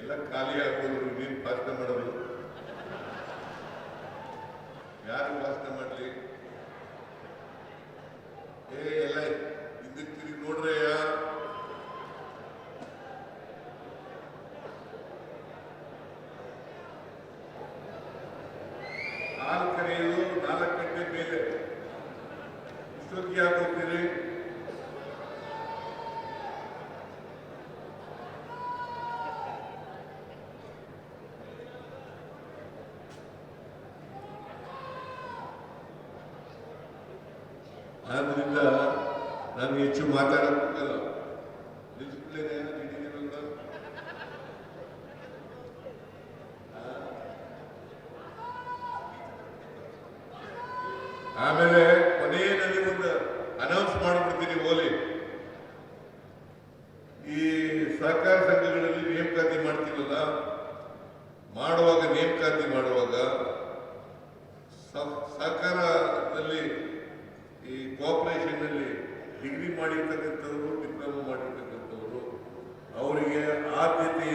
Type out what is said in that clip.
ಎಲ್ಲ ಖಾಲಿ ಆಗ್ಬೋದು, ನೀನು ಭಾಷಣ ಮಾಡೋದು. ಯಾರು ಭಾಷಣ ಮಾಡ್ಲಿ? ಏ, ಎಲ್ಲ ಹಿಂದಕ್ಕೆ ತಿರುಗಿ ನೋಡ್ರಯ್ಯ ನಾಲ್ಕು ಕರೆಯೋದು ನಾಲ್ಕು ಗಂಟೆ ಮೇಲೆ. ಇಷ್ಟೊತ್ತಿಗೆ ಯಾಕೆ ಹೋಗ್ತೀರಿ? ಆದ್ರಿಂದ ನಾನು ಹೆಚ್ಚು ನಿಲ್ಸ್ಬಿಡ್ಲೇನೆ ಹಿಡಿದಿರಲ್ಲ ಆಮೇಲೆ ಕೊನೆಯಲ್ಲಿ ಒಂದು ಅನೌನ್ಸ್ ಮಾಡಿಬಿಡ್ತೀನಿ ಓಲಿ. ಈ ಸಹಕಾರ ಸಂಘಗಳಲ್ಲಿ ನೇಮಕಾತಿ ಮಾಡ್ತೀವಲ್ಲ, ಮಾಡುವಾಗ ನೇಮಕಾತಿ ಮಾಡುವಾಗ ಸಹಕಾರದಲ್ಲಿ ಈ ಕೋಆಪರೇಷನ್ನಲ್ಲಿ ಡಿಗ್ರಿ ಮಾಡಿರ್ತಕ್ಕಂಥವ್ರು ಡಿಪ್ಲೊಮಾ ಮಾಡಿರ್ತಕ್ಕಂಥವ್ರು ಅವರಿಗೆ ಆದ್ಯತೆ